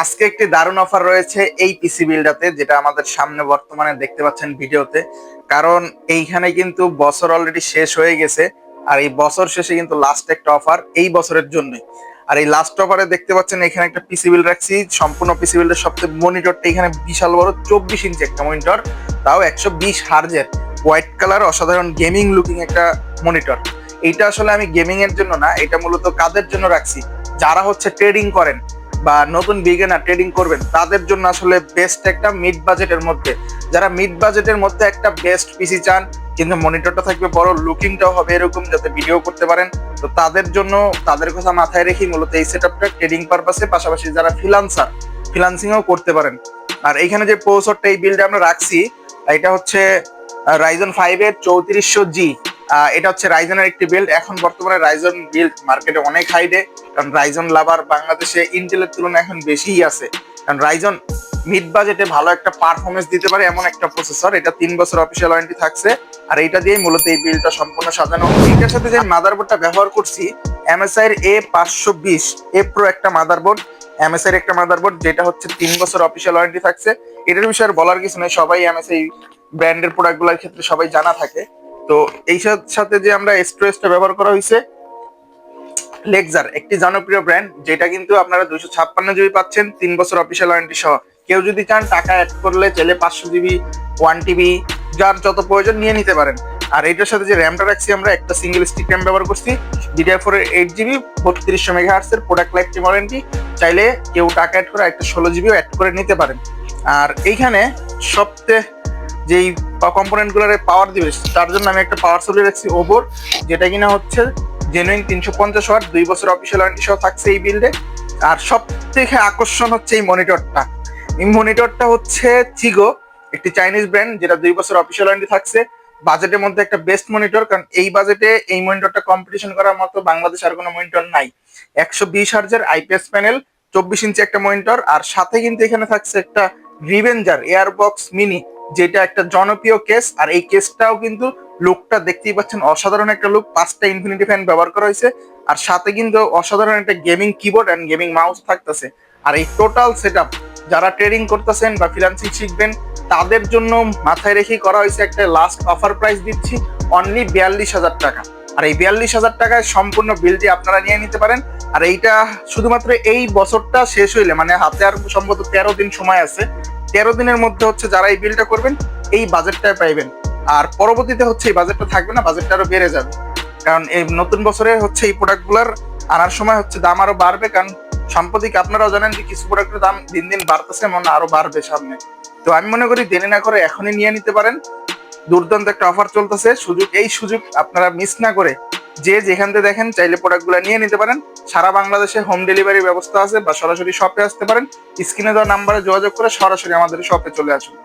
আজকে একটি দারুণ অফার রয়েছে এই পিসি বিল্ডাতে যেটা আমাদের সামনে বর্তমানে দেখতে পাচ্ছেন ভিডিওতে। কারণ এইখানে কিন্তু বছর অলরেডি শেষ হয়ে গেছে, আর এই বছর শেষে কিন্তু লাস্ট একটা অফার এই বছরের জন্যই। আর এই লাস্ট অফারে দেখতে পাচ্ছেন এখানে একটা পিসি বিল রাখছি, সম্পূর্ণ পিসি বিল্ডের সবচেয়ে মনিটরটা এখানে বিশাল বড় চব্বিশ ইঞ্চি একটা মনিটর তাও একশো বিশ হার্জের হোয়াইট কালার অসাধারণ গেমিং লুকিং একটা মনিটর এইটা আসলে আমি গেমিং এর জন্য না, এটা মূলত কাদের জন্য রাখছি? যারা হচ্ছে ট্রেডিং করেন বা নতুন বিগিনার ট্রেডিং করবেন, তাদের জন্য আসলে বেস্ট একটা মিড বাজেটের মধ্যে। যারা মিড বাজেটের মধ্যে একটা বেস্ট পিসি চান, কিন্তু মনিটরটা থাকবে বড় লুকিংটাও হবে এরকম যাতে ভিডিও করতে পারেন, তো তাদের জন্য, তাদের কথা মাথায় রেখে মূলত এই সেটআপটা ট্রেডিং পারপাসে পাশাপাশি যারা ফ্রিলান্সার ফ্রিলান্সিংও করতে পারেন। আর এইখানে যে প্রসেসরটা এই বিলটা আমরা রাখছি, এটা হচ্ছে রাইজন ফাইভ এর চৌত্রিশশো জি এটা হচ্ছে রাইজনের একটি বিল্ড এখন বর্তমানে রাইজন বিল্ড মার্কেটে অনেক হাইডে কারণ রাইজন লাভার বাংলাদেশে ইন্টেলের তুলনায় এখন বেশিই আছে। কারণ রাইজন মিড বাজেটে ভালো একটা পারফরমেন্স দিতে পারে এমন একটা প্রসেসর এটা তিন বছর অফিসিয়াল ওয়ারেন্টি থাকছে। আর এইটা দিয়েই মূলত এই বিলটা সম্পূর্ণ সাজানো এইটার সাথে যে মাদারবোর্ডটা ব্যবহার করছি এমএসআই এর এ পাঁচশো বিশ এ প্রো একটা মাদারবোর্ড এমএসআই এর একটা মাদারবোর্ড যেটা হচ্ছে তিন বছর অফিসিয়াল ওয়ারেন্টি থাকছে। এটার বিষয়ে বলার কিছু নেই, সবাই এমএসআই ব্র্যান্ডের প্রোডাক্টগুলোর ক্ষেত্রে সবাই জানা থাকে। তো এই সাথে যে আমরা স্টোরেজটা ব্যবহার করা হয়েছে লেকজার একটি জনপ্রিয় ব্র্যান্ড যেটা কিন্তু আপনারা দুইশো ছাপ্পান্ন জিবি পাচ্ছেন, তিন বছর অফিসিয়াল ওয়ারেন্টি সহ। কেউ যদি চান টাকা অ্যাড করলে চাইলে পাঁচশো জিবি ওয়ান টিবি যার যত প্রয়োজন নিয়ে নিতে পারেন। আর এটার সাথে যে র্যামটা রাখছি আমরা, একটা সিঙ্গেল স্টিক র্যাম ব্যবহার করছি। ডিডিআর ফোর এর এইট জিবি বত্রিশশো মেগা হার্সের প্রোডাক্ট লাইফ টাইম ওয়ারেন্টি চাইলে কেউ টাকা অ্যাড করে একটা ষোলো জিবিও অ্যাড করে নিতে পারেন। আর এইখানে সবচেয়ে যেই কম্পোনেন্টগুলোর পাওয়ার দিবে, তার জন্য আমি একটা পাওয়ার সাপ্লাই রাখছি ওভর যেটা কিনা হচ্ছে জেনুইন তিনশো পঞ্চাশ ওয়াট দুই বছর অফিসিয়াল ওয়ারেন্টি সহ থাকছে এই বিল্ডে আর সব থেকে আকর্ষণ হচ্ছে এই মনিটরটা এই মনিটরটা হচ্ছে চিগো একটি চাইনিজ ব্র্যান্ড যেটা দুই বছর অফিসিয়াল ওয়ারেন্টি থাকছে। বাজেটের মধ্যে একটা বেস্ট মনিটর কারণ এই বাজেটে এই মনিটরটা কম্পিটিশন করার মতো বাংলাদেশ আর কোনো মনিটর নাই। একশো বিশ হার্জের আইপিএস প্যানেল চব্বিশ ইঞ্চি একটা মনিটর আর সাথে কিন্তু এখানে থাকছে একটা রিভেঞ্জার এয়ারবক্স মিনি যেটা একটা জনপ্রিয় কেস আর এই কেসটাও কিন্তু লুকটা দেখতেই পাচ্ছেন অসাধারণ একটা লুক পাঁচটা ইনফিনিটি ফ্যান ব্যবহার করা হয়েছে, আর সাথে কিন্তু অসাধারণ একটা gaming keyboard and gaming mouse থাকতেছে। আর এই টোটাল সেট যারা ট্রেডিং করতেছেন বা ফ্রিলান্সিং শিখবেন, তাদের জন্য মাথায় রেখেই করা হয়েছে একটা লাস্ট অফার প্রাইস দিচ্ছি অনলি বিয়াল্লিশ হাজার টাকা। আর এই বিয়াল্লিশ হাজার টাকায় সম্পূর্ণ বিলটি আপনারা নিয়ে নিতে পারেন। আর এইটা শুধুমাত্র এই বছরটা শেষ হইলে মানে হাতে আর সম্ভবত তেরো দিন সময় আছে তেরো দিনের মধ্যে হচ্ছে যারা এই বিলটা করবেন, এই বাজেটটা পাইবেন। আর পরবর্তীতে হচ্ছে এই বাজেটটা থাকবে না বাজেটটা আরও বেড়ে যাবে। কারণ এই নতুন বছরে হচ্ছে এই প্রোডাক্টগুলোর আনার সময় হচ্ছে দাম আরও বাড়বে, কারণ সাম্প্রতিক আপনারাও জানেন যে কিছু প্রোডাক্টের দাম দিন দিন বাড়তেছে, মনে আরও বাড়বে সামনে। তো আমি মনে করি দেরি না করে এখনই নিয়ে নিতে পারেন। দুর্দান্ত একটা অফার চলতেছে। সুযোগ, এই সুযোগ আপনারা মিস না করে যে যেখান থেকে দেখেন, চাইলে প্রোডাক্টগুলো নিয়ে নিতে পারেন। সারা বাংলাদেশে হোম ডেলিভারি ব্যবস্থা আছে বা সরাসরি শপে আসতে পারেন। স্ক্রিনে দেওয়া নাম্বারে যোগাযোগ করে সরাসরি আমাদের শপে চলে আসুন।